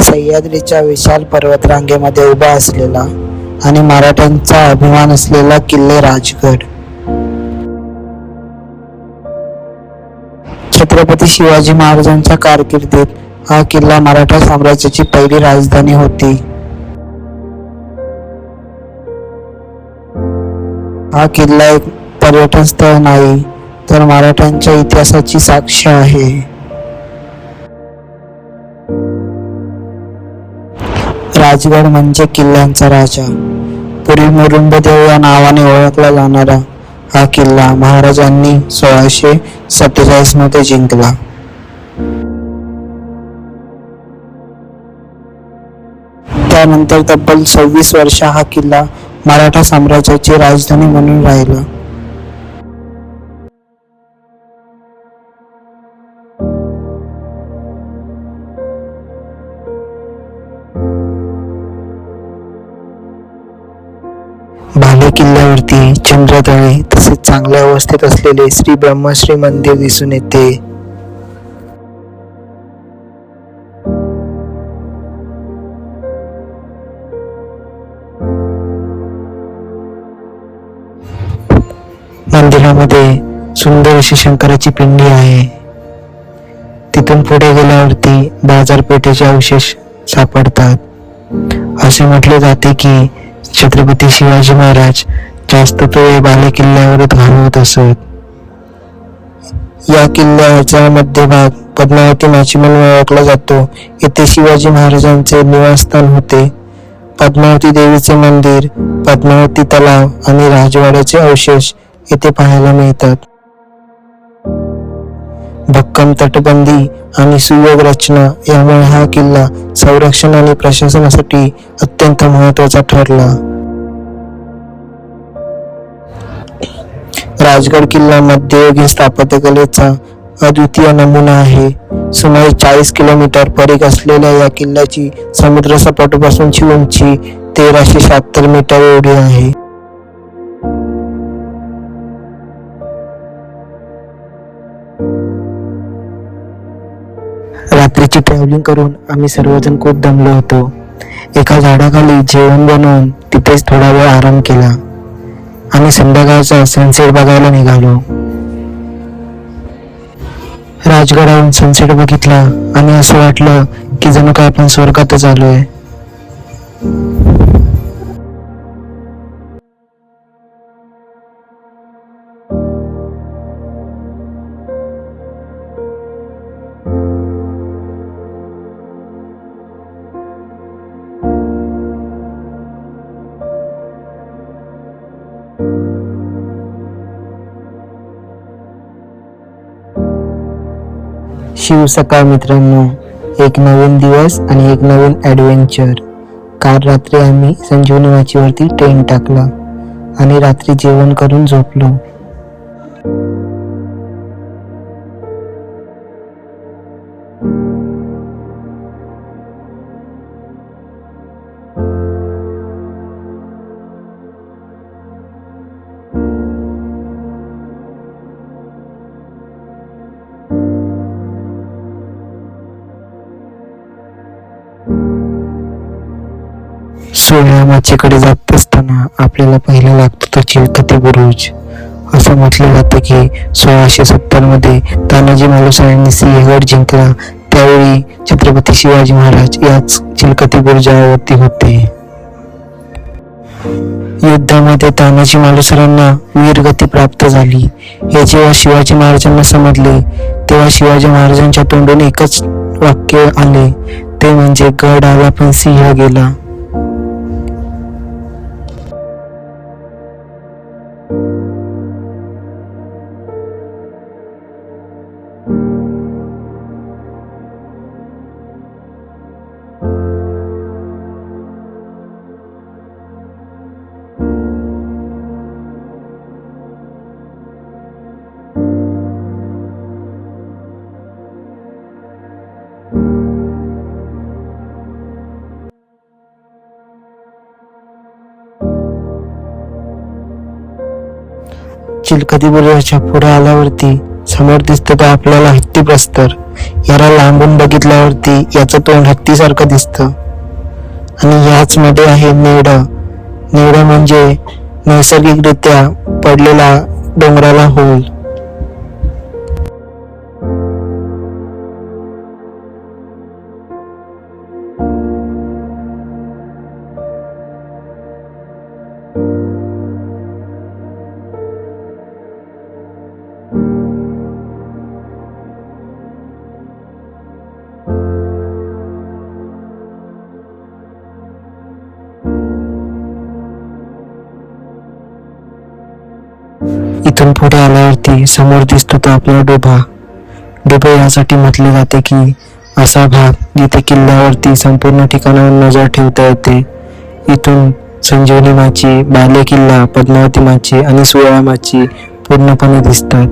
सह्याद्रीच्या विशाल पर्वतरांगेमध्ये उभा असलेला आणि मराठ्यांचा अभिमान असलेला किल्ले राजगड. छत्रपती शिवाजी महाराजांच्या कारकिर्दीत हा किल्ला मराठा साम्राज्याची पहिली राजधानी होती. हा किल्ला एक पर्यटन स्थळ नाही तर मराठ्यांच्या इतिहासाची साक्ष आहे. राजगड म्हणजे किल्ल्यांचा राजा. पुरी मुरुंबदेव या नावाने ओळखला जाणारा हा किल्ला महाराजांनी सोळाशे सत्तेचाळीसमध्ये जिंकला. त्यानंतर तब्बल सव्वीस वर्ष हा किल्ला मराठा साम्राज्याची राजधानी म्हणून राहिला. ठिकाणी चंद्रतळे तसेच चांगल्या अवस्थेत असलेले श्री ब्रह्मश्री मंदिर दिसून येते. मंदिरामध्ये सुंदर अशी शंकराची पिंडी आहे. तिथून पुढे गेल्यावरती बाजारपेठेचे अवशेष सापडतात. असे म्हटले जाते की छत्रपती शिवाजी महाराज जास्त तो या बाले किल्ल्यावरच घालवत असत. या किल्ल्याचा मध्यभाग पद्मावती माची म्हणून ओळखला जातो. येथे शिवाजी महाराजांचे निवासस्थान होते. पद्मावती देवीचे मंदिर पद्मावती तलाव आणि राजवाड्याचे अवशेष येथे पाहायला मिळतात. भक्कम तटबंदी आणि सुयोग रचना यामुळे हा किल्ला संरक्षण आणि प्रशासनासाठी अत्यंत महत्त्वाचा ठरला. राजगड किल्ला मध्ययुगीन स्थापत्यकलेचा अद्वितीय नमुना आहे. सुमारे चाळीस किलोमीटर परीघ असलेल्या या किल्ल्याची समुद्र सपाटीपासूनची उंची तेराशे शहात्तर मीटर एवढी आहे. रात्रीची ट्रॅव्हलिंग करून आम्ही सर्वजण खूप दमलो होतो. एका झाडाखाली जेवण बनवून तिथेच थोडा वेळ आराम केला. आम्ही संध्याकाळचा सनसेट बघायला निघालो. राजगडावरून सनसेट बघितला आणि असं वाटलं की जणू काय आपण स्वर्गातच आलोय शिव सकाळ मित्रांनो. एक नवीन दिवस आणि एक नवीन ॲडव्हेंचर काल रात्री आम्ही संजीवनी माचीवरती ट्रेन टाकला आणि रात्री जेवण करून झोपलो. वेळा माचीकडे जात असताना आपल्याला पहिला लागतो तो चिलखती बुरुज. असं म्हटलं जातं की सोळाशे सत्तरमध्ये तानाजी मालुसरांनी सिंहगड जिंकला. त्यावेळी छत्रपती शिवाजी महाराज याच चिलखती बुरुजावरती होते. युद्धामध्ये तानाजी मालुसरांना वीरगती प्राप्त झाली. हे जेव्हा शिवाजी महाराजांना समजले तेव्हा शिवाजी महाराजांच्या तोंडून एकच वाक्य आले. ते म्हणजे गड आला पण सिंह गेला. चिलखती बुरुजाच्या पुढे आल्यावरती. समोर दिसतं तर आपल्याला हत्ती प्रस्तर. याला लांबून बघितल्यावरती याचं तोंड हत्तीसारखं दिसतं. आणि याच मध्ये आहे नेड नेड म्हणजे नैसर्गिकरित्या पडलेला डोंगराला होल. इथून पुढे आल्यावरती समोर दिसतो तो आपला डोबा. डोबे यासाठी म्हटले जाते की असा भाग जिथे किल्ल्यावरती संपूर्ण ठिकाणावर नजर ठेवता येते. इथून संजीवनी माची बाले किल्ला पद्मावती माची आणि सुवळा माची पूर्णपणे दिसतात.